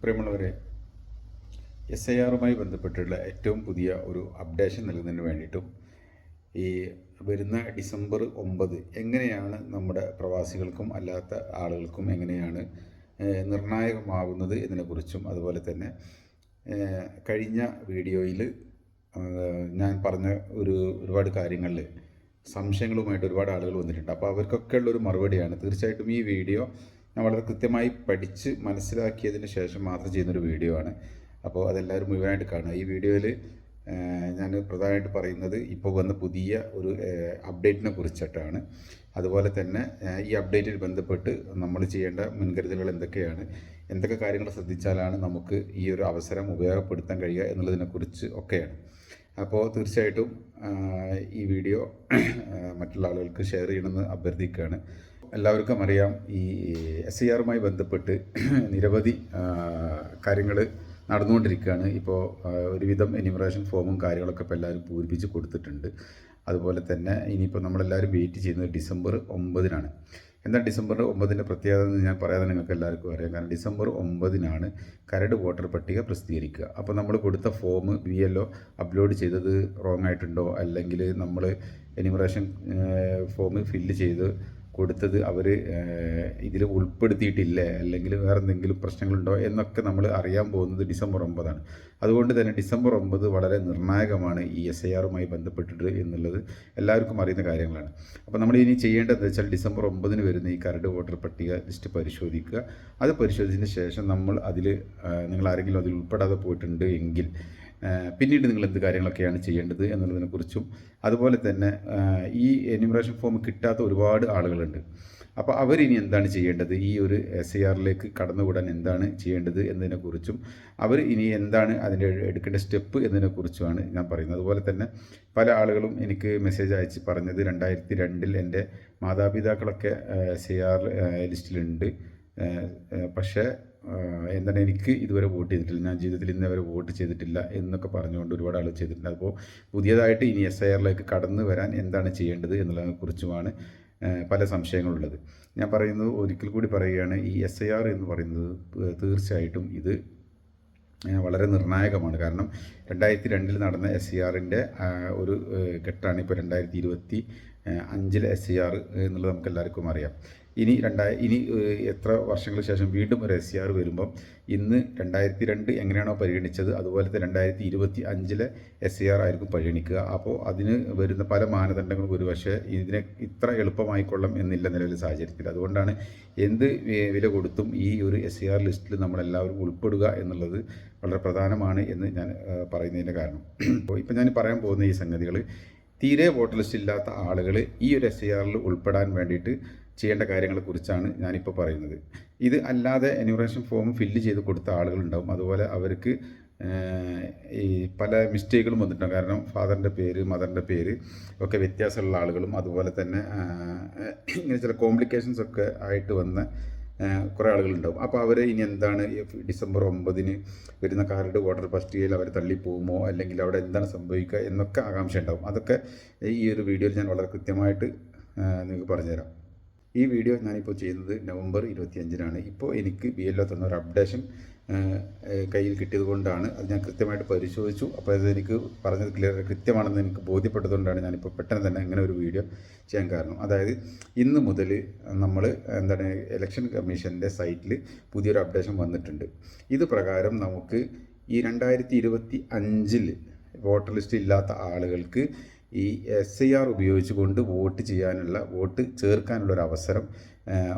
പ്രിയമുള്ളവരെ S I ആറുമായി ബന്ധപ്പെട്ടുള്ള ഏറ്റവും പുതിയ ഒരു അപ്ഡേഷൻ നൽകുന്നതിന് വേണ്ടിയിട്ടും ഈ വരുന്ന ഡിസംബർ ഒമ്പത് എങ്ങനെയാണ് നമ്മുടെ പ്രവാസികൾക്കും അല്ലാത്ത ആളുകൾക്കും എങ്ങനെയാണ് നിർണായകമാകുന്നത് എന്നതിനെക്കുറിച്ചും അതുപോലെ തന്നെ കഴിഞ്ഞ വീഡിയോയിൽ ഞാൻ പറഞ്ഞ ഒരു ഒരുപാട് കാര്യങ്ങളിൽ സംശയങ്ങളുമായിട്ട് ഒരുപാട് ആളുകൾ വന്നിട്ടുണ്ട്. അപ്പോൾ അവർക്കൊക്കെ ഉള്ളൊരു മറുപടിയാണ്. തീർച്ചയായിട്ടും ഈ വീഡിയോ വളരെ കൃത്യമായി പഠിച്ച് മനസ്സിലാക്കിയതിന് ശേഷം മാത്രം ചെയ്യുന്നൊരു വീഡിയോ ആണ്. അപ്പോൾ അതെല്ലാവരും മുഴുവനായിട്ട് കാണുക. ഈ വീഡിയോയിൽ ഞാൻ പ്രധാനമായിട്ട് പറയുന്നത് ഇപ്പോൾ വന്ന പുതിയ ഒരു അപ്ഡേറ്റിനെ കുറിച്ചിട്ടാണ്. അതുപോലെ തന്നെ ഈ അപ്ഡേറ്റിൽ ബന്ധപ്പെട്ട് നമ്മൾ ചെയ്യേണ്ട മുൻകരുതലുകൾ എന്തൊക്കെയാണ്? എന്തൊക്കെ കാര്യങ്ങൾ ശ്രദ്ധിച്ചാലാണ് നമുക്ക് ഈ ഒരു അവസരം ഉപയോഗപ്പെടുത്താൻ കഴിയുക എന്നുള്ളതിനെക്കുറിച്ച് ഒക്കെയാണ്. അപ്പോൾ തീർച്ചയായിട്ടും ഈ വീഡിയോ മറ്റുള്ള ആളുകൾക്ക് ഷെയർ ചെയ്യണമെന്ന് അഭ്യർത്ഥിക്കുകയാണ്. എല്ലാവർക്കും അറിയാം. ഈ എസ് ഐ ആറുമായി ബന്ധപ്പെട്ട് നിരവധി കാര്യങ്ങൾ നടന്നുകൊണ്ടിരിക്കുകയാണ്. ഇപ്പോൾ ഒരുവിധം എനിമറേഷൻ ഫോമും കാര്യങ്ങളൊക്കെ ഇപ്പോൾ എല്ലാവരും പൂരിപ്പിച്ച് കൊടുത്തിട്ടുണ്ട്. അതുപോലെ തന്നെ ഇനിയിപ്പോൾ നമ്മളെല്ലാവരും വെയിറ്റ് ചെയ്യുന്നത് ഡിസംബർ ഒമ്പതിനാണ്. എന്നാൽ ഡിസംബർ ഒമ്പതിന്റെ പ്രത്യേകത എന്ന് ഞാൻ പറയാതെ നിങ്ങൾക്ക് എല്ലാവർക്കും അറിയാം. കാരണം ഡിസംബർ ഒമ്പതിനാണ് കരട് വോട്ടർ പട്ടിക പ്രസിദ്ധീകരിക്കുക. അപ്പോൾ നമ്മൾ കൊടുത്ത form B L O upload ചെയ്തത് റോങ് ആയിട്ടുണ്ടോ? അല്ലെങ്കിൽ നമ്മൾ എനിമറേഷൻ ഫോം ഫില്ല് ചെയ്ത് കൊടുത്തത് അവർ ഇതിൽ ഉൾപ്പെടുത്തിയിട്ടില്ല? അല്ലെങ്കിൽ വേറെ എന്തെങ്കിലും പ്രശ്നങ്ങളുണ്ടോ? എന്നൊക്കെ നമ്മൾ അറിയാൻ പോകുന്നത് ഡിസംബർ ഒമ്പതാണ്. അതുകൊണ്ട് തന്നെ ഡിസംബർ ഒമ്പത് വളരെ നിർണായകമാണ് ഈ എസ് ഐ ആറുമായി ബന്ധപ്പെട്ടിട്ട് എന്നുള്ളത് എല്ലാവർക്കും അറിയുന്ന കാര്യങ്ങളാണ്. അപ്പോൾ നമ്മൾ ഇനി ചെയ്യേണ്ടതെന്ന് വെച്ചാൽ ഡിസംബർ ഒമ്പതിന് വരുന്ന ഈ കരട് വോട്ടർ പട്ടിക ലിസ്റ്റ് പരിശോധിക്കുക. അത് പരിശോധിച്ചതിന് ശേഷം നമ്മൾ അതിൽ നിങ്ങൾ ആരെങ്കിലും അതിൽ ഉൾപ്പെടാതെ പോയിട്ടുണ്ട് എങ്കിൽ പിന്നീട് നിങ്ങൾ എന്ത് കാര്യങ്ങളൊക്കെയാണ് ചെയ്യേണ്ടത് എന്നുള്ളതിനെക്കുറിച്ചും അതുപോലെ തന്നെ ഈ എന്യൂമറേഷൻ ഫോം കിട്ടാത്ത ഒരുപാട് ആളുകളുണ്ട്. അപ്പോൾ അവരിനി എന്താണ് ചെയ്യേണ്ടത്? ഈ ഒരു എസ് ഐ ആറിലേക്ക് കടന്നുകൂടാൻ എന്താണ് ചെയ്യേണ്ടത് എന്നതിനെക്കുറിച്ചും അവർ ഇനി എന്താണ് അതിന്റെ എടുക്കേണ്ട സ്റ്റെപ്പ് എന്നതിനെക്കുറിച്ചുമാണ് ഞാൻ പറയുന്നത്. അതുപോലെ തന്നെ പല ആളുകളും എനിക്ക് മെസ്സേജ് അയച്ച് പറഞ്ഞത് രണ്ടായിരത്തി രണ്ടിൽ എന്റെ മാതാപിതാക്കളൊക്കെ എസ് ഐ ആർ ലിസ്റ്റിലുണ്ട്. പക്ഷേ എന്താണ് എനിക്ക് ഇതുവരെ വോട്ട് ചെയ്തിട്ടില്ല ഞാൻ ജീവിതത്തിൽ ഇന്നേ വരെ വോട്ട് ചെയ്തിട്ടില്ല എന്നൊക്കെ പറഞ്ഞുകൊണ്ട് ഒരുപാട് ആളുകൾ ചെയ്തിട്ടുണ്ട്. അപ്പോൾ പുതിയതായിട്ട് ഇനി എസ് ഐ ആറിലേക്ക് കടന്നു വരാൻ എന്താണ് ചെയ്യേണ്ടത് എന്നുള്ളതിനെക്കുറിച്ചുമാണ് പല സംശയങ്ങളുള്ളത്. ഞാൻ പറയുന്നത് ഒരിക്കൽ കൂടി പറയുകയാണ് ഈ എസ് ഐ ആർ എന്ന് പറയുന്നത് തീർച്ചയായിട്ടും ഇത് വളരെ നിർണായകമാണ്. കാരണം രണ്ടായിരത്തി രണ്ടിൽ നടന്ന എസ് സി ആറിന്റെ ഒരു ഘട്ടമാണ് ഇപ്പോൾ രണ്ടായിരത്തി ഇരുപത്തി അഞ്ചിലെ എസ് സി ആർ എന്നുള്ളത് നമുക്ക് എല്ലാവർക്കും അറിയാം. ഇനി രണ്ടായി ഇനി എത്ര വർഷങ്ങൾക്ക് ശേഷം വീണ്ടും ഒരു എസ് സി ആർ വരുമ്പം ഇന്ന് രണ്ടായിരത്തി രണ്ട് എങ്ങനെയാണോ പരിഗണിച്ചത് അതുപോലത്തെ രണ്ടായിരത്തി ഇരുപത്തി അഞ്ചിലെ എസ് സി ആർ ആയിരിക്കും പരിഗണിക്കുക. അപ്പോൾ അതിന് വരുന്ന പല മാനദണ്ഡങ്ങളും ഒരുപക്ഷെ ഇതിനെ ഇത്ര എളുപ്പമായിക്കൊള്ളം എന്നില്ല നിലവിലെ സാഹചര്യത്തിൽ. അതുകൊണ്ടാണ് എന്ത് വില കൊടുത്തും ഈ ഒരു എസ് സി ആർ ലിസ്റ്റിൽ നമ്മളെല്ലാവരും ഉൾപ്പെടുക എന്നുള്ളത് വളരെ പ്രധാനമാണ് എന്ന് ഞാൻ പറയുന്നതിന്റെ കാരണം. അപ്പോൾ ഇപ്പം ഞാൻ പറയാൻ പോകുന്ന ഈ സംഗതികൾ തീരെ വോട്ടർ ലിസ്റ്റ് ഇല്ലാത്ത ആളുകൾ ഈ ഒരു എസ് ആറിൽ ഉൾപ്പെടാൻ വേണ്ടിയിട്ട് ചെയ്യേണ്ട കാര്യങ്ങളെക്കുറിച്ചാണ് ഞാനിപ്പോൾ പറയുന്നത്. ഇത് അല്ലാതെ എന്യൂറേഷൻ ഫോം ഫില്ല് ചെയ്ത് കൊടുത്ത ആളുകളുണ്ടാവും. അതുപോലെ അവർക്ക് ഈ പല മിസ്റ്റേക്കുകളും വന്നിട്ടുണ്ട് കാരണം ഫാദറിന്റെ പേര് മദറിന്റെ പേര് ഒക്കെ വ്യത്യാസമുള്ള ആളുകളും അതുപോലെ തന്നെ ഇങ്ങനെ ചില കോംപ്ലിക്കേഷൻസ് ഒക്കെ ആയിട്ട് വന്ന കുറേ ആളുകളുണ്ടാവും. അപ്പോൾ അവർ ഇനി എന്താണ് ഡിസംബർ ഒമ്പതിന് വരുന്ന കാരുടെ വോട്ടർ ഇയറിൽ അവർ തള്ളിപ്പോകുമോ? അല്ലെങ്കിൽ അവിടെ എന്താണ് സംഭവിക്കുക? എന്നൊക്കെ ആകാംക്ഷ ഉണ്ടാവും അതൊക്കെ ഈ ഒരു വീഡിയോയിൽ ഞാൻ വളരെ കൃത്യമായിട്ട് നിങ്ങൾക്ക് പറഞ്ഞുതരാം. ഈ വീഡിയോ ഞാനിപ്പോൾ ചെയ്യുന്നത് നവംബർ ഇരുപത്തിയഞ്ചിനാണ്. ഇപ്പോൾ എനിക്ക് ബി എൽ ഒ തന്ന ഒരു അപ്ഡേഷൻ കയ്യിൽ കിട്ടിയത് കൊണ്ടാണ് അത് ഞാൻ കൃത്യമായിട്ട് പരിശോധിച്ചു. അപ്പോൾ അത് എനിക്ക് പറഞ്ഞത് ക്ലിയർ കൃത്യമാണെന്ന് എനിക്ക് ബോധ്യപ്പെട്ടതുകൊണ്ടാണ് ഞാനിപ്പോൾ പെട്ടെന്ന് തന്നെ അങ്ങനെ ഒരു വീഡിയോ ചെയ്യാൻ കാരണം. അതായത് ഇന്ന് മുതൽ നമ്മൾ എന്താണ് ഇലക്ഷൻ കമ്മീഷന്റെ സൈറ്റിൽ പുതിയൊരു അപ്ഡേഷൻ വന്നിട്ടുണ്ട്. ഇത് പ്രകാരം നമുക്ക് ഈ രണ്ടായിരത്തി ഇരുപത്തി അഞ്ചിൽ വോട്ടർ ലിസ്റ്റ് ഇല്ലാത്ത ആളുകൾക്ക് ഈ എസ് ഐ ആർ ഉപയോഗിച്ചുകൊണ്ട് വോട്ട് ചെയ്യാനുള്ള വോട്ട് ചേർക്കാനുള്ള ഒരു അവസരം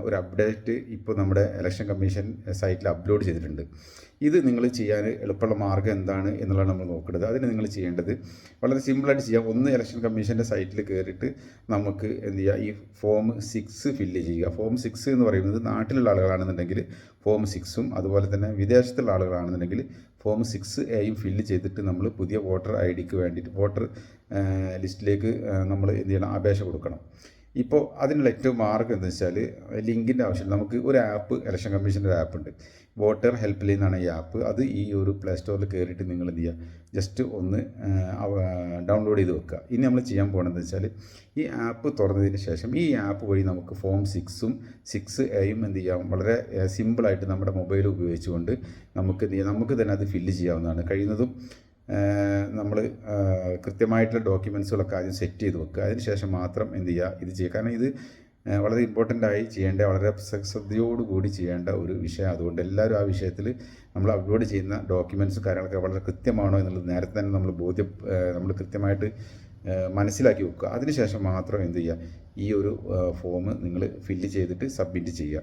ഒരു അപ്ഡേറ്റ് ഇപ്പോൾ നമ്മുടെ ഇലക്ഷൻ കമ്മീഷൻ സൈറ്റിൽ അപ്ലോഡ് ചെയ്തിട്ടുണ്ട്. ഇത് നിങ്ങൾ ചെയ്യാൻ എളുപ്പമുള്ള മാർഗം എന്താണ് എന്നുള്ളതാണ് നമ്മൾ നോക്കേണ്ടത്. അതിന് നിങ്ങൾ ചെയ്യേണ്ടത് വളരെ സിമ്പിളായിട്ട് ചെയ്യാം. ഒന്ന് ഇലക്ഷൻ കമ്മീഷന്റെ സൈറ്റിൽ കയറിയിട്ട് നമുക്ക് എന്ത് ചെയ്യുക? ഈ ഫോം സിക്സ് ഫില്ല് ചെയ്യുക. ഫോം സിക്സ് എന്ന് പറയുന്നത് നാട്ടിലുള്ള ആളുകളാണെന്നുണ്ടെങ്കിൽ ഫോം സിക്സും അതുപോലെ തന്നെ വിദേശത്തുള്ള ആളുകളാണെന്നുണ്ടെങ്കിൽ ഫോം സിക്സ് എയും ഫില്ല് ചെയ്തിട്ട് നമ്മൾ പുതിയ വോട്ടർ ഐ ഡിക്ക് വേണ്ടിയിട്ട് വോട്ടർ ലിസ്റ്റിലേക്ക് നമ്മൾ എന്ത് ചെയ്യണം? അപേക്ഷ കൊടുക്കണം. ഇപ്പോൾ അതിനുള്ള ഏറ്റവും മാർഗം എന്താ വെച്ചാൽ ലിങ്കിന്റെ ആവശ്യമില്ല. നമുക്ക് ഒരു ആപ്പ് ഇലക്ഷൻ കമ്മീഷന്റെ ഒരു ആപ്പ് ഉണ്ട്. വോട്ടർ ഹെൽപ്പ് ലൈൻ എന്നാണ് ഈ ആപ്പ് അത് ഈ ഒരു പ്ലേ സ്റ്റോറിൽ കയറിയിട്ട് നിങ്ങൾ എന്ത് ചെയ്യുക ജസ്റ്റ് ഒന്ന് ഡൗൺലോഡ് ചെയ്ത് വെക്കുക. ഇനി നമ്മൾ ചെയ്യാൻ പോകണമെന്ന് വെച്ചാൽ ഈ ആപ്പ് തുറന്നതിന് ശേഷം ഈ ആപ്പ് വഴി നമുക്ക് ഫോം സിക്സും സിക്സ് എയും എന്ത് ചെയ്യാം? വളരെ സിമ്പിളായിട്ട് നമ്മുടെ മൊബൈൽ ഉപയോഗിച്ചുകൊണ്ട് നമുക്ക് എന്ത് ചെയ്യാം? നമുക്ക് തന്നെ അത് ഫില്ല് ചെയ്യാവുന്നതാണ്. കഴിയുന്നതും നമ്മൾ കൃത്യമായിട്ടുള്ള ഡോക്യുമെൻസുകളൊക്കെ ആദ്യം സെറ്റ് ചെയ്ത് വെക്കുക. അതിന് ശേഷം മാത്രം എന്ത് ചെയ്യുക? ഇത് ചെയ്യുക. കാരണം ഇത് വളരെ ഇമ്പോർട്ടന്റ് ആയി ചെയ്യേണ്ട വളരെ ശ്രദ്ധയോടുകൂടി ചെയ്യേണ്ട ഒരു വിഷയം അതുകൊണ്ട് എല്ലാവരും ആ വിഷയത്തിൽ നമ്മൾ അപ്ലോഡ് ചെയ്യുന്ന ഡോക്യുമെന്റ്സ് കാര്യങ്ങളൊക്കെ വളരെ കൃത്യമാണോ എന്നുള്ളത് നേരത്തെ തന്നെ നമ്മൾ ബോധ്യ നമ്മൾ കൃത്യമായിട്ട് മനസ്സിലാക്കി വെക്കുക. അതിനുശേഷം മാത്രം എന്ത് ചെയ്യുക? ഈ ഒരു ഫോം നിങ്ങൾ ഫില്ല് ചെയ്തിട്ട് സബ്മിറ്റ് ചെയ്യുക.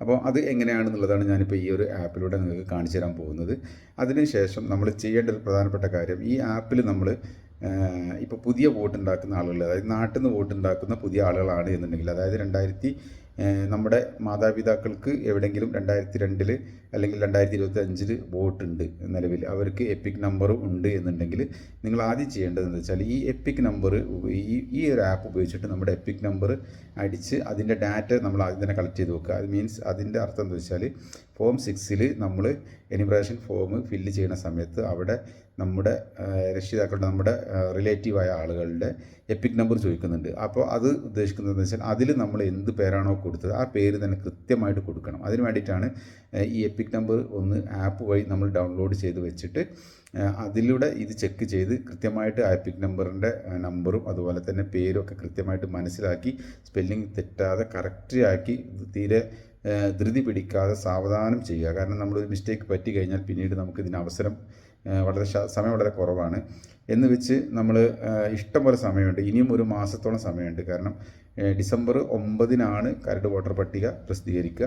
അപ്പോൾ അത് എങ്ങനെയാണെന്നുള്ളതാണ് ഞാനിപ്പോൾ ഈ ഒരു ആപ്പിലൂടെ നിങ്ങൾക്ക് കാണിച്ചു തരാൻ പോകുന്നത്. അതിനുശേഷം നമ്മൾ ചെയ്യേണ്ട ഒരു പ്രധാനപ്പെട്ട കാര്യം ഈ ആപ്പിൽ നമ്മൾ ഇപ്പോൾ പുതിയ വോട്ട് ഉണ്ടാക്കുന്ന ആളുകൾ അതായത് നാട്ടിൽ നിന്ന് വോട്ട് ഉണ്ടാക്കുന്ന പുതിയ ആളുകളാണ് എന്നുണ്ടെങ്കിൽ അതായത് രണ്ടായിരത്തി നമ്മുടെ മാതാപിതാക്കൾക്ക് എവിടെയെങ്കിലും രണ്ടായിരത്തി രണ്ടിൽ അല്ലെങ്കിൽ രണ്ടായിരത്തി ഇരുപത്തി അഞ്ചിൽ വോട്ട് ഉണ്ട് നിലവിൽ അവർക്ക് എപ്പിക് നമ്പറും ഉണ്ട് എന്നുണ്ടെങ്കിൽ നിങ്ങൾ ആദ്യം ചെയ്യേണ്ടത് എന്ന് വെച്ചാൽ ഈ എപ്പിക് നമ്പർ ഈ ഈ ഒരു ആപ്പ് ഉപയോഗിച്ചിട്ട് നമ്മുടെ എപ്പിക് നമ്പർ അടിച്ച് അതിന്റെ ഡാറ്റ നമ്മൾ ആദ്യം തന്നെ കളക്ട് ചെയ്ത് വെക്കുക. അത് മീൻസ് അതിന്റെ അർത്ഥം എന്താ വെച്ചാൽ ഫോം സിക്സിൽ നമ്മൾ എനിബ്രേഷൻ ഫോം ഫില്ല് ചെയ്യുന്ന സമയത്ത് അവിടെ നമ്മുടെ രക്ഷിതാക്കളുടെ നമ്മുടെ റിലേറ്റീവായ ആളുകളുടെ എപ്പിക് നമ്പർ ചോദിക്കുന്നുണ്ട്. അപ്പോൾ അത് ഉദ്ദേശിക്കുന്നത് വെച്ചാൽ അതിൽ നമ്മൾ എന്ത് പേരാണോ കൊടുത്തത് ആ പേര് തന്നെ കൃത്യമായിട്ട് കൊടുക്കണം. അതിന് വേണ്ടിയിട്ടാണ് ഈ എപ്പിക് നമ്പർ ഒന്ന് ആപ്പ് വഴി നമ്മൾ ഡൗൺലോഡ് ചെയ്ത് വെച്ചിട്ട് അതിലൂടെ ഇത് ചെക്ക് ചെയ്ത് കൃത്യമായിട്ട് ആ എപ്പിക് നമ്പറിന്റെ നമ്പറും അതുപോലെ തന്നെ പേരും ഒക്കെ കൃത്യമായിട്ട് മനസ്സിലാക്കി സ്പെല്ലിംഗ് തെറ്റാതെ കറക്റ്റ് ആക്കി തീരെ ധൃതി പിടിക്കാതെ സാവധാനം ചെയ്യുക. കാരണം നമ്മളൊരു മിസ്റ്റേക്ക് പറ്റി കഴിഞ്ഞാൽ പിന്നീട് നമുക്ക് ഇതിന് അവസരം വളരെ സമയം വളരെ കുറവാണ്. എന്ന് വെച്ച് നമ്മൾ ഇഷ്ടം പോലെ സമയമുണ്ട്. ഇനിയും ഒരു മാസത്തോളം സമയമുണ്ട്. കാരണം ഡിസംബർ ഒമ്പതിനാണ് കരട് വോട്ടർ പട്ടിക പ്രസിദ്ധീകരിക്കുക.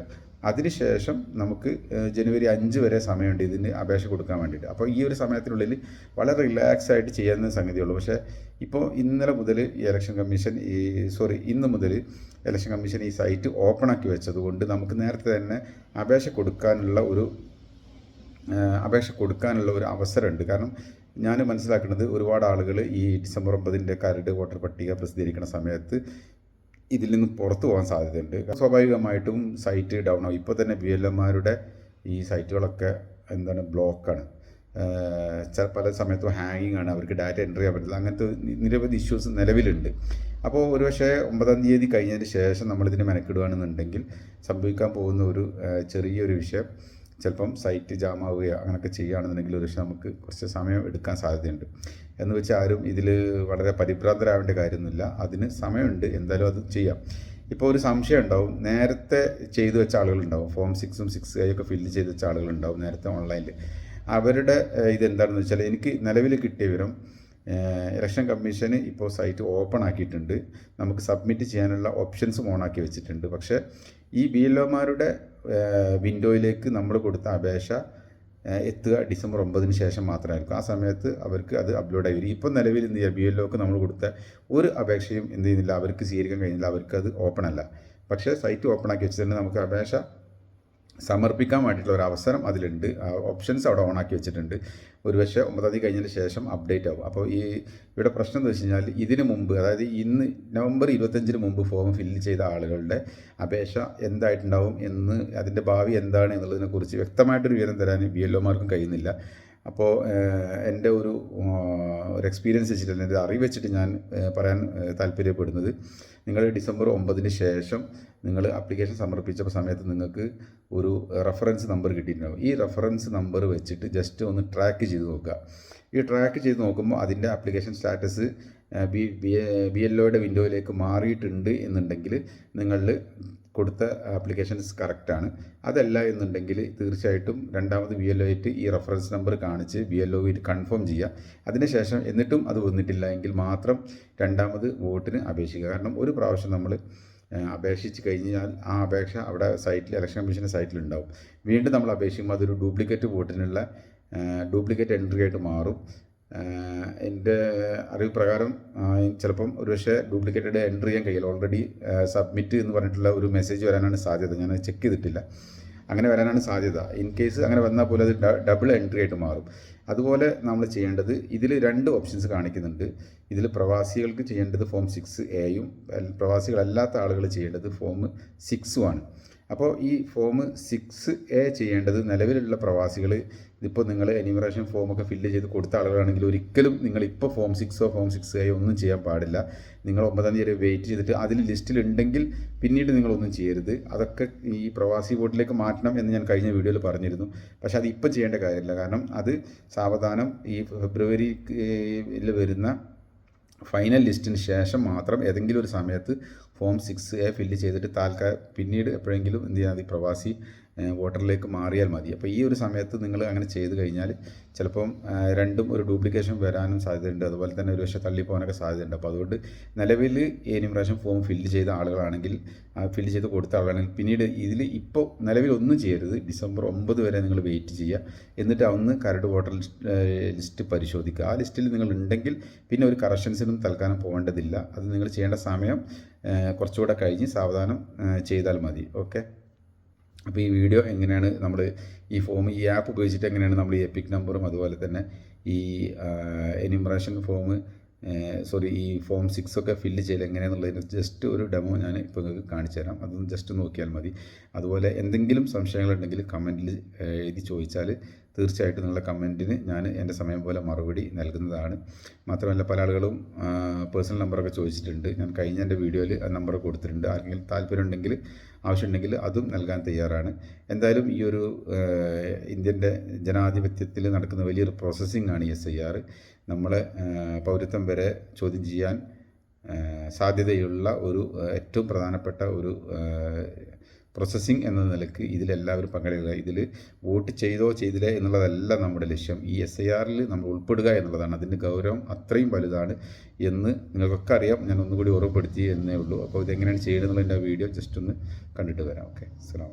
അതിനുശേഷം നമുക്ക് ജനുവരി അഞ്ച് വരെ സമയമുണ്ട് ഇതിന് അപേക്ഷ കൊടുക്കാൻ വേണ്ടിയിട്ട്. അപ്പോൾ ഈ ഒരു സമയത്തിനുള്ളിൽ വളരെ റിലാക്സ് ആയിട്ട് ചെയ്യാവുന്ന സംഗതിയുള്ളൂ പക്ഷേ ഇപ്പോൾ ഇന്നലെ മുതൽ ഈ ഇലക്ഷൻ കമ്മീഷൻ ഈ സോറി ഇന്ന് മുതൽ ഇലക്ഷൻ കമ്മീഷൻ ഈ സൈറ്റ് ഓപ്പൺ ആക്കി വെച്ചതുകൊണ്ട് നമുക്ക് നേരത്തെ തന്നെ അപേക്ഷ കൊടുക്കാനുള്ള ഒരു അപേക്ഷ കൊടുക്കാനുള്ള ഒരു അവസരമുണ്ട്. കാരണം ഞാൻ മനസ്സിലാക്കുന്നത് ഒരുപാട് ആളുകൾ ഈ ഡിസംബർ ഒമ്പതിന്റെ കരട് വോട്ടർ പട്ടിക പ്രസിദ്ധീകരിക്കുന്ന സമയത്ത് ഇതിൽ നിന്ന് പുറത്തു പോകാൻ സാധ്യതയുണ്ട്. സ്വാഭാവികമായിട്ടും സൈറ്റ് ഡൗൺ ആവും. ഇപ്പോൾ തന്നെ ബി എൽ എമാരുടെ ഈ സൈറ്റുകളൊക്കെ എന്താണ് ബ്ലോക്കാണ്. പല സമയത്തും ഹാങ്ങിങ് ആണ്. അവർക്ക് ഡാറ്റ എൻട്രി ചെയ്യാൻ പറ്റില്ല അങ്ങനത്തെ നിരവധി ഇഷ്യൂസ് നിലവിലുണ്ട്. അപ്പോൾ ഒരുപക്ഷെ ഒമ്പതാം തീയതി കഴിഞ്ഞതിന് ശേഷം നമ്മളിതിന് മെനക്കിടുകയാണെന്നുണ്ടെങ്കിൽ സംഭവിക്കാൻ പോകുന്ന ഒരു ചെറിയൊരു വിഷയം. ചിലപ്പം സൈറ്റ് ജാം ആവുകയോ അങ്ങനെയൊക്കെ ചെയ്യുകയാണെന്നുണ്ടെങ്കിൽ ഒരു പക്ഷേ നമുക്ക് കുറച്ച് സമയം എടുക്കാൻ സാധ്യതയുണ്ട്. എന്ന് വെച്ചാൽ ആരും ഇതിൽ വളരെ പരിഭ്രാന്തരാവേണ്ട കാര്യമൊന്നുമില്ല. അതിന് സമയമുണ്ട്. എന്തായാലും അത് ചെയ്യാം. ഇപ്പോൾ ഒരു സംശയം ഉണ്ടാവും. നേരത്തെ ചെയ്തു വെച്ച ആളുകളുണ്ടാവും. ഫോം സിക്സും സിക്സ് ഐ ഒക്കെ ഫില്ല് ചെയ്ത് വെച്ച ആളുകളുണ്ടാവും നേരത്തെ ഓൺലൈനിൽ അവരുടെ ഇതെന്താണെന്ന് വെച്ചാൽ എനിക്ക് നിലവിൽ കിട്ടിയ വിവരം ഇലക്ഷൻ കമ്മീഷന് ഇപ്പോൾ സൈറ്റ് ഓപ്പൺ ആക്കിയിട്ടുണ്ട്. നമുക്ക് സബ്മിറ്റ് ചെയ്യാനുള്ള ഓപ്ഷൻസും ആക്കി വെച്ചിട്ടുണ്ട്. പക്ഷേ ഈ ബി എൽ ഒമാരുടെ വിൻഡോയിലേക്ക് നമ്മൾ കൊടുത്ത അപേക്ഷ എത്തുക ഡിസംബർ ഒമ്പതിന് ശേഷം മാത്രമായിരിക്കും. ആ സമയത്ത് അവർക്ക് അത് അപ്ലോഡ് ആയി വരും. ഇപ്പോൾ നിലവിൽ എന്ത് ചെയ്യുക ബി എൽ ഒക്ക് നമ്മൾ കൊടുത്ത ഒരു അപേക്ഷയും എന്ത് ചെയ്യുന്നില്ല. അവർക്ക് സ്വീകരിക്കാൻ കഴിയുന്നില്ല. അവർക്ക് അത് ഓപ്പൺ അല്ല. പക്ഷേ സൈറ്റ് ഓപ്പൺ ആക്കി വെച്ചിട്ടുണ്ട്. നമുക്ക് അപേക്ഷ സമർപ്പിക്കാൻ വേണ്ടിയിട്ടുള്ള ഒരു അവസരം അതിലുണ്ട്. ഓപ്ഷൻസ് അവിടെ ഓണാക്കി വെച്ചിട്ടുണ്ട്. ഒരു പക്ഷേ ഒമ്പതാം തീയതി കഴിഞ്ഞതിന് ശേഷം അപ്ഡേറ്റ് ആവും. അപ്പോൾ ഈ ഇവിടെ പ്രശ്നം എന്ന് വെച്ച് കഴിഞ്ഞാൽ ഇതിന് മുമ്പ് അതായത് ഇന്ന് നവംബർ ഇരുപത്തഞ്ചിന് മുമ്പ് ഫോം ഫില്ല് ചെയ്ത ആളുകളുടെ അപേക്ഷ എന്തായിട്ടുണ്ടാവും എന്ന് അതിന്റെ ഭാവി എന്താണ് എന്നുള്ളതിനെക്കുറിച്ച് വ്യക്തമായിട്ടൊരു വിവരം തരാൻ ബി എൽ ഒമാർക്കും കഴിയുന്നില്ല. അപ്പോൾ എന്റെ ഒരു ഒരു എക്സ്പീരിയൻസ് വെച്ചിട്ട് എന്റെ അറിവ് വെച്ചിട്ട് ഞാൻ പറയാൻ താല്പര്യപ്പെടുന്നത്. നിങ്ങൾ ഡിസംബർ ഒമ്പതിന് ശേഷം നിങ്ങൾ അപ്ലിക്കേഷൻ സമർപ്പിച്ച സമയത്ത് നിങ്ങൾക്ക് ഒരു റെഫറൻസ് നമ്പർ കിട്ടിയിട്ടുണ്ടാവും. ഈ റെഫറൻസ് നമ്പർ വെച്ചിട്ട് ജസ്റ്റ് ഒന്ന് ട്രാക്ക് ചെയ്ത് നോക്കുക. ഈ ട്രാക്ക് ചെയ്ത് നോക്കുമ്പോൾ അതിന്റെ application status B B L ഒയുടെ വിൻഡോയിലേക്ക് മാറിയിട്ടുണ്ട് എന്നുണ്ടെങ്കിൽ നിങ്ങളിൽ കൊടുത്ത ആപ്ലിക്കേഷൻസ് കറക്റ്റാണ് അതല്ല എന്നുണ്ടെങ്കിൽ തീർച്ചയായിട്ടും രണ്ടാമത് ബി എൽ ഒ ആയിട്ട് ഈ റെഫറൻസ് നമ്പർ കാണിച്ച് ബി എൽ ഒ ആയിട്ട് കൺഫേം ചെയ്യുക. അതിനുശേഷം എന്നിട്ടും അത് വന്നിട്ടില്ല എങ്കിൽ മാത്രം രണ്ടാമത് വോട്ടിന് അപേക്ഷിക്കുക. കാരണം ഒരു പ്രാവശ്യം നമ്മൾ അപേക്ഷിച്ച് കഴിഞ്ഞാൽ ആ അപേക്ഷ അവിടെ സൈറ്റിൽ ഇലക്ഷൻ കമ്മീഷന്റെ സൈറ്റിലുണ്ടാവും വീണ്ടും നമ്മൾ അപേക്ഷിക്കുമ്പോൾ അതൊരു ഡ്യൂപ്ലിക്കേറ്റ് വോട്ടിനുള്ള ഡ്യൂപ്ലിക്കേറ്റ് എൻട്രി ആയിട്ട് മാറും. എന്റെ അറിവ് പ്രകാരം ചിലപ്പം ഒരു പക്ഷേ ഡ്യൂപ്ലിക്കേറ്റഡ് എൻട്രി ചെയ്യാൻ കഴിയില്ല ഓൾറെഡി സബ്മിറ്റ് എന്ന് പറഞ്ഞിട്ടുള്ള ഒരു മെസ്സേജ് വരാനാണ് സാധ്യത. ഞാൻ ചെക്ക് ചെയ്തിട്ടില്ല. അങ്ങനെ വരാനാണ് സാധ്യത. ഇൻ കേസ് അങ്ങനെ വന്നാൽ പോലും അത് ഡബിൾ എൻട്രി ആയിട്ട് മാറും. അതുപോലെ നമ്മൾ ചെയ്യേണ്ടത് ഇതിൽ രണ്ട് ഓപ്ഷൻസ് കാണിക്കുന്നുണ്ട്. ഇതിൽ പ്രവാസികൾക്ക് ചെയ്യേണ്ടത് ഫോം സിക്സ് എയും പ്രവാസികളല്ലാത്ത ആളുകൾ ചെയ്യേണ്ടത് ഫോം സിക്സും ആണ്. അപ്പോൾ ഈ ഫോം സിക്സ് എ ചെയ്യേണ്ടത് നിലവിലുള്ള പ്രവാസികൾ ഇതിപ്പോൾ നിങ്ങൾ എനിമറേഷൻ ഫോമൊക്കെ ഫില്ല് ചെയ്ത് കൊടുത്ത ആളുകളാണെങ്കിൽ ഒരിക്കലും നിങ്ങൾ ഇപ്പോൾ ഫോം സിക്സോ ഫോം സിക്സ് ആയി ഒന്നും ചെയ്യാൻ പാടില്ല. നിങ്ങൾ ഒമ്പതാം തീയതി വരെ വെയിറ്റ് ചെയ്തിട്ട് അതിൽ ലിസ്റ്റിലുണ്ടെങ്കിൽ പിന്നീട് നിങ്ങളൊന്നും ചെയ്യരുത്. അതൊക്കെ ഈ പ്രവാസി വോട്ടിലേക്ക് മാറ്റണം എന്ന് ഞാൻ കഴിഞ്ഞ വീഡിയോയിൽ പറഞ്ഞിരുന്നു. പക്ഷേ അത് ഇപ്പം ചെയ്യേണ്ട കാര്യമില്ല. കാരണം അത് സാവധാനം ഈ ഫെബ്രുവരിയിൽ വരുന്ന ഫൈനൽ ലിസ്റ്റിന് ശേഷം മാത്രം ഏതെങ്കിലും ഒരു സമയത്ത് ഫോം സിക്സ് എ ഫില്ല് ചെയ്തിട്ട് താൽക്കാലം പിന്നീട് എപ്പോഴെങ്കിലും എന്ത് ചെയ്യാതെ പ്രവാസി വോട്ടറിലേക്ക് മാറിയാൽ മതി. അപ്പോൾ ഈ ഒരു സമയത്ത് നിങ്ങൾ അങ്ങനെ ചെയ്ത് കഴിഞ്ഞാൽ ചിലപ്പം രണ്ടും ഒരു ഡ്യൂപ്ലിക്കേഷൻ വരാനും സാധ്യതയുണ്ട്. അതുപോലെ തന്നെ ഒരു പക്ഷേ തള്ളിപ്പോകാനൊക്കെ സാധ്യതയുണ്ട്. അപ്പോൾ അതുകൊണ്ട് നിലവിൽ എനിമറേഷൻ ഫോം ഫില്ല് ചെയ്ത ആളുകളാണെങ്കിൽ ഫില്ല് ചെയ്ത് കൊടുത്ത ആളുകളാണെങ്കിൽ പിന്നീട് ഇതിൽ ഇപ്പോൾ നിലവിൽ ഒന്നും ചെയ്യരുത്. ഡിസംബർ ഒമ്പത് വരെ നിങ്ങൾ വെയിറ്റ് ചെയ്യുക. എന്നിട്ട് അന്ന് കരട് വോട്ടർ ലിസ്റ്റ് പരിശോധിക്കുക. ആ ലിസ്റ്റിൽ നിങ്ങൾ ഉണ്ടെങ്കിൽ പിന്നെ ഒരു കറക്ഷൻസിനും തൽക്കാലം പോകേണ്ടതില്ല. അത് നിങ്ങൾ ചെയ്യേണ്ട സമയം കുറച്ചുകൂടെ കഴിഞ്ഞ് സാവധാനം ചെയ്താൽ മതി. ഓക്കെ? അപ്പോൾ ഈ വീഡിയോ എങ്ങനെയാണ് നമ്മൾ ഈ ഫോം ഈ ആപ്പ് ഉപയോഗിച്ചിട്ട് എങ്ങനെയാണ് നമ്മൾ ഈ എപ്പിക് നമ്പറും അതുപോലെ തന്നെ ഈ എനിമറേഷൻ ഫോം സോറി ഈ ഫോം സിക്സ് ഒക്കെ ഫില്ല് ചെയ്യൽ എങ്ങനെയാണെന്നുള്ളതിന് ജസ്റ്റ് ഒരു ഡെമോ ഞാൻ ഇപ്പോൾ നിങ്ങൾക്ക് കാണിച്ചു തരാം. അതൊന്ന് ജസ്റ്റ് നോക്കിയാൽ മതി. അതുപോലെ എന്തെങ്കിലും സംശയങ്ങളുണ്ടെങ്കിൽ കമന്റിൽ എഴുതി ചോദിച്ചാൽ തീർച്ചയായിട്ടും നിങ്ങളുടെ കമന്റിന് ഞാൻ എന്റെ സമയം പോലെ മറുപടി നൽകുന്നതാണ്. മാത്രമല്ല പല ആളുകളും പേഴ്സണൽ നമ്പറൊക്കെ ചോദിച്ചിട്ടുണ്ട്. ഞാൻ കഴിഞ്ഞ എന്റെ വീഡിയോയിൽ ആ നമ്പർ കൊടുത്തിട്ടുണ്ട്. ആരെങ്കിലും താല്പര്യമുണ്ടെങ്കിൽ ആവശ്യമുണ്ടെങ്കിൽ അതും നൽകാൻ തയ്യാറാണ്. എന്തായാലും ഈ ഒരു ഇന്ത്യന്റെ ജനാധിപത്യത്തിൽ നടക്കുന്ന വലിയൊരു പ്രോസസ്സിംഗ് ആണ് എസ് ഐ ആർ. നമ്മളെ പൗരത്വം വരെ ചോദ്യം ചെയ്യാൻ സാധ്യതയുള്ള ഒരു ഏറ്റവും പ്രധാനപ്പെട്ട ഒരു പ്രോസസ്സിംഗ് എന്ന നിലയ്ക്ക് ഇതിലെല്ലാവരും പങ്കെടുക്കുക. ഇതിൽ വോട്ട് ചെയ്തോ ചെയ്തില്ലേ എന്നുള്ളതല്ല നമ്മുടെ ലക്ഷ്യം. ഈ എസ് ഐ ആറിൽ നമ്മൾ ഉൾപ്പെടുക എന്നുള്ളതാണ്. അതിന്റെ ഗൗരവം അത്രയും വലുതാണ് എന്ന് നിങ്ങൾക്കൊക്കെ അറിയാം. ഞാൻ ഒന്നുകൂടി ഓർമ്മപ്പെടുത്തി എന്നേ ഉള്ളൂ. അപ്പോൾ ഇതെങ്ങനെയാണ് ചെയ്യുന്നതെന്നുള്ളതിന്റെ വീഡിയോ ജസ്റ്റ് ഒന്ന് കണ്ടിട്ട് വരാം. ഓക്കെ. അസ്സാം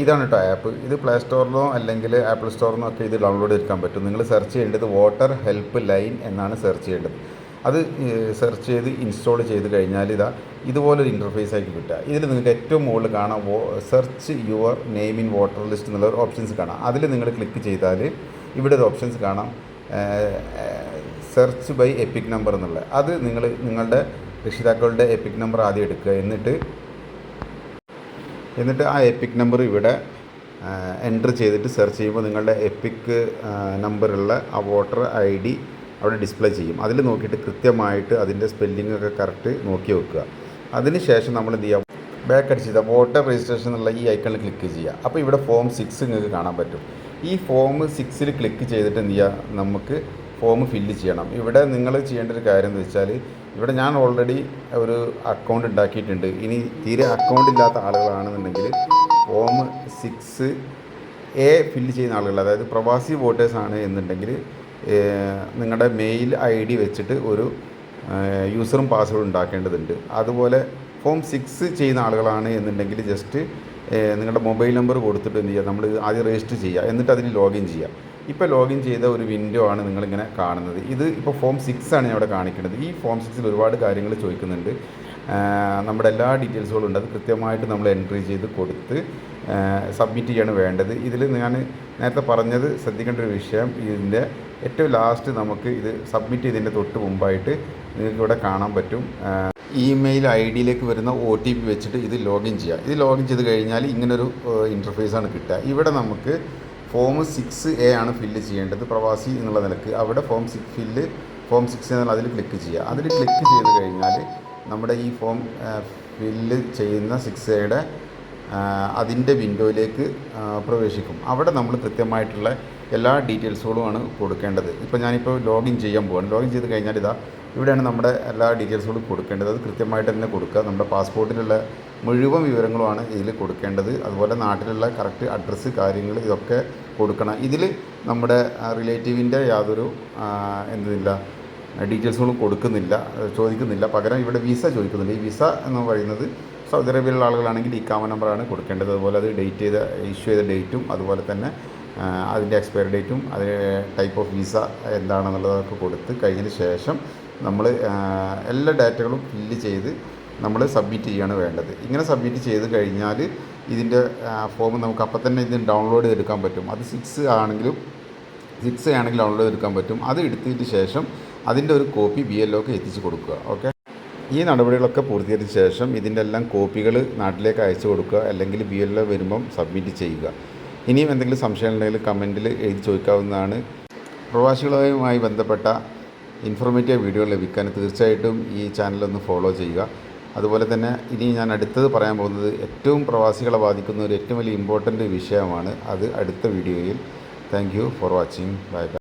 ഇതാണ് കേട്ടോ ആപ്പ്. ഇത് പ്ലേ സ്റ്റോറിലോ അല്ലെങ്കിൽ ആപ്പിൾ സ്റ്റോറിനോ ഒക്കെ ഇത് ഡൗൺലോഡ് എടുക്കാൻ പറ്റും. നിങ്ങൾ സെർച്ച് ചെയ്യേണ്ടത് വാട്ടർ ഹെൽപ്പ് ലൈൻ എന്നാണ് സെർച്ച് ചെയ്യേണ്ടത്. അത് സെർച്ച് ചെയ്ത് ഇൻസ്റ്റാൾ ചെയ്ത് കഴിഞ്ഞാൽ ഇതാ ഇതുപോലൊരു ഇന്റർഫേസ് ആയിട്ട് കിട്ടുക. ഇതിൽ നിങ്ങൾക്ക് ഏറ്റവും മുകളിൽ കാണാം search your name in voter list എന്നുള്ള ഓപ്ഷൻസ് കാണാം. അതിൽ നിങ്ങൾ ക്ലിക്ക് ചെയ്താൽ ഇവിടെ ഒരു ഓപ്ഷൻസ് കാണാം. സെർച്ച് ബൈ എപ്പിക് നമ്പർ എന്നുള്ളത്. അത് നിങ്ങൾ നിങ്ങളുടെ രക്ഷിതാക്കളുടെ എപ്പിക് നമ്പർ ആദ്യം എടുക്കുക. എന്നിട്ട് എന്നിട്ട് ആ എപ്പിക് നമ്പർ ഇവിടെ എന്റർ ചെയ്തിട്ട് സെർച്ച് ചെയ്യുമ്പോൾ നിങ്ങളുടെ എപ്പിക് നമ്പറുള്ള ആ വോട്ടർ ഐ ഡി അവിടെ ഡിസ്പ്ലേ ചെയ്യും. അതിൽ നോക്കിയിട്ട് കൃത്യമായിട്ട് അതിന്റെ സ്പെല്ലിംഗ് ഒക്കെ കറക്റ്റ് നോക്കി വെക്കുക. അതിന് ശേഷം നമ്മൾ എന്ത് ചെയ്യാം? ബാക്ക് അടിച്ച് ചെയ്താൽ വോട്ടർ രജിസ്ട്രേഷൻ എന്നുള്ള ഈ ഐക്കണിൽ ക്ലിക്ക് ചെയ്യുക. അപ്പോൾ ഇവിടെ ഫോം സിക്സ് നിങ്ങൾക്ക് കാണാൻ പറ്റും. ഈ ഫോം സിക്സിൽ ക്ലിക്ക് ചെയ്തിട്ട് എന്ത് ചെയ്യുക നമുക്ക് ഫോം ഫില്ല് ചെയ്യണം. ഇവിടെ നിങ്ങൾ ചെയ്യേണ്ട ഒരു കാര്യം എന്ന് വെച്ചാൽ ഇവിടെ ഞാൻ ഓൾറെഡി ഒരു അക്കൗണ്ട് ഉണ്ടാക്കിയിട്ടുണ്ട്. ഇനി തീരെ അക്കൗണ്ട് ഇല്ലാത്ത ആളുകളാണെന്നുണ്ടെങ്കിൽ ഫോം സിക്സ് എ ഫില്ല് ചെയ്യുന്ന ആളുകൾ അതായത് പ്രവാസി വോട്ടേഴ്സ് ആണ് എന്നുണ്ടെങ്കിൽ നിങ്ങളുടെ മെയിൽ ഐ ഡി വെച്ചിട്ട് ഒരു യൂസറും പാസ്വേഡും ഉണ്ടാക്കേണ്ടതുണ്ട്. അതുപോലെ ഫോം സിക്സ് ചെയ്യുന്ന ആളുകളാണ് എന്നുണ്ടെങ്കിൽ ജസ്റ്റ് നിങ്ങളുടെ മൊബൈൽ നമ്പർ കൊടുത്തിട്ട് എന്ത് ചെയ്യുക നമ്മൾ ആദ്യം രജിസ്റ്റർ ചെയ്യുക എന്നിട്ട് അതിന് ലോഗിൻ ചെയ്യുക ഇപ്പോൾ ലോഗിൻ ചെയ്ത ഒരു വിൻഡോ ആണ് നിങ്ങളിങ്ങനെ കാണുന്നത്. ഇത് ഇപ്പോൾ ഫോം സിക്സ് ആണ് ഞാൻ ഇവിടെ കാണിക്കുന്നത്. ഈ ഫോം സിക്സിൽ ഒരുപാട് കാര്യങ്ങൾ ചോദിക്കുന്നുണ്ട്. നമ്മുടെ എല്ലാ ഡീറ്റെയിൽസുകളും ഉണ്ട്. അത് കൃത്യമായിട്ട് നമ്മൾ എൻട്രി ചെയ്ത് കൊടുത്ത് സബ്മിറ്റ് ചെയ്യാണ് വേണ്ടത്. ഇതിൽ ഞാൻ നേരത്തെ പറഞ്ഞത് ശ്രദ്ധിക്കേണ്ട ഒരു വിഷയം. ഇതിന്റെ ഏറ്റവും ലാസ്റ്റ് നമുക്ക് ഇത് സബ്മിറ്റ് ചെയ്തതിന്റെ തൊട്ട് മുമ്പായിട്ട് നിങ്ങൾക്ക് ഇവിടെ കാണാൻ പറ്റും. ഇമെയിൽ ഐ ഡിയിലേക്ക് വരുന്ന ഒ ടി പി വെച്ചിട്ട് ഇത് ലോഗിൻ ചെയ്യുക ഇത് ലോഗിൻ ചെയ്ത് കഴിഞ്ഞാൽ ഇങ്ങനൊരു ഇന്റർഫേസാണ് കിട്ടുക. ഇവിടെ നമുക്ക് ഫോം സിക്സ് എ ആണ് ഫില്ല് ചെയ്യേണ്ടത് പ്രവാസി എന്നുള്ള നിലയ്ക്ക്. അവിടെ form six fill form six എന്നുള്ള അതിൽ ക്ലിക്ക് ചെയ്യുക. അതിൽ ക്ലിക്ക് ചെയ്ത് കഴിഞ്ഞാൽ നമ്മുടെ ഈ ഫോം ഫില്ല് ചെയ്യുന്ന സിക്സ് എയുടെ അതിന്റെ വിൻഡോയിലേക്ക് പ്രവേശിക്കും. അവിടെ നമ്മൾ കൃത്യമായിട്ടുള്ള എല്ലാ ഡീറ്റെയിൽസുകളുമാണ് കൊടുക്കേണ്ടത്. ഇപ്പോൾ ഞാനിപ്പോൾ ലോഗിൻ ചെയ്യാൻ പോവാണ്. ലോഗിൻ ചെയ്ത് കഴിഞ്ഞാൽ ഇതാ ഇവിടെയാണ് നമ്മുടെ എല്ലാ ഡീറ്റെയിൽസുകളും കൊടുക്കേണ്ടത്. അത് കൃത്യമായിട്ട് തന്നെ കൊടുക്കുക. നമ്മുടെ പാസ്പോർട്ടിലുള്ള മുഴുവൻ വിവരങ്ങളുമാണ് ഇതിൽ കൊടുക്കേണ്ടത്. അതുപോലെ നാട്ടിലുള്ള കറക്റ്റ് അഡ്രസ്സ് കാര്യങ്ങൾ ഇതൊക്കെ കൊടുക്കണം. ഇതിൽ നമ്മുടെ റിലേറ്റീവിന്റെ യാതൊരു എന്തില്ല ഡീറ്റെയിൽസുകളും കൊടുക്കുന്നില്ല ചോദിക്കുന്നില്ല. പകരം ഇവിടെ വിസ ചോദിക്കുന്നുണ്ട്. ഈ വിസ എന്ന് പറയുന്നത് സൗദി അറേബ്യയിലുള്ള ആളുകളാണെങ്കിൽ ഈ കാമ നമ്പറാണ് കൊടുക്കേണ്ടത്. അതുപോലെ അത് ഡേറ്റ് ചെയ്ത ഇഷ്യൂ ചെയ്ത ഡേറ്റും അതുപോലെ തന്നെ അതിന്റെ എക്സ്പയറി ഡേറ്റും അതിന് ടൈപ്പ് ഓഫ് വിസ എന്താണെന്നുള്ളതൊക്കെ കൊടുത്ത് കഴിഞ്ഞതിന് ശേഷം നമ്മൾ എല്ലാ ഡാറ്റകളും ഫില്ല് ചെയ്ത് നമ്മൾ സബ്മിറ്റ് ചെയ്യുകയാണ് വേണ്ടത്. ഇങ്ങനെ സബ്മിറ്റ് ചെയ്ത് കഴിഞ്ഞാൽ ഇതിന്റെ ഫോം നമുക്ക് അപ്പം തന്നെ ഇതിന് ഡൗൺലോഡ് ചെയ്തെടുക്കാൻ പറ്റും. അത് സിക്സ് ആണെങ്കിലും സിക്സ് ആണെങ്കിൽ ഡൗൺലോഡ് ചെയ്തെടുക്കാൻ പറ്റും. അത് എടുത്തതിന് ശേഷം അതിന്റെ ഒരു കോപ്പി ബി എൽ ഒക്കെ എത്തിച്ച് കൊടുക്കുക. ഓക്കെ ഈ നടപടികളൊക്കെ പൂർത്തീകരിച്ച ശേഷം ഇതിന്റെ എല്ലാം കോപ്പികൾ നാട്ടിലേക്ക് അയച്ചു കൊടുക്കുക. അല്ലെങ്കിൽ ബി എൽ വരുമ്പം സബ്മിറ്റ് ചെയ്യുക. ഇനിയും എന്തെങ്കിലും സംശയങ്ങളുണ്ടെങ്കിൽ കമന്റിൽ എഴുതി ചോദിക്കാവുന്നതാണ്. പ്രവാസികളുമായി ബന്ധപ്പെട്ട ഇൻഫോർമേറ്റീവ് വീഡിയോ ലഭിക്കാൻ തീർച്ചയായിട്ടും ഈ ചാനലൊന്ന് ഫോളോ ചെയ്യുക. അതുപോലെ തന്നെ ഇനി ഞാൻ അടുത്തത് പറയാൻ പോകുന്നത് ഏറ്റവും പ്രവാസികളെ ബാധിക്കുന്ന ഒരു ഏറ്റവും വലിയ ഇമ്പോർട്ടന്റ് വിഷയമാണ് അത് അടുത്ത വീഡിയോയിൽ thank for watching bye bye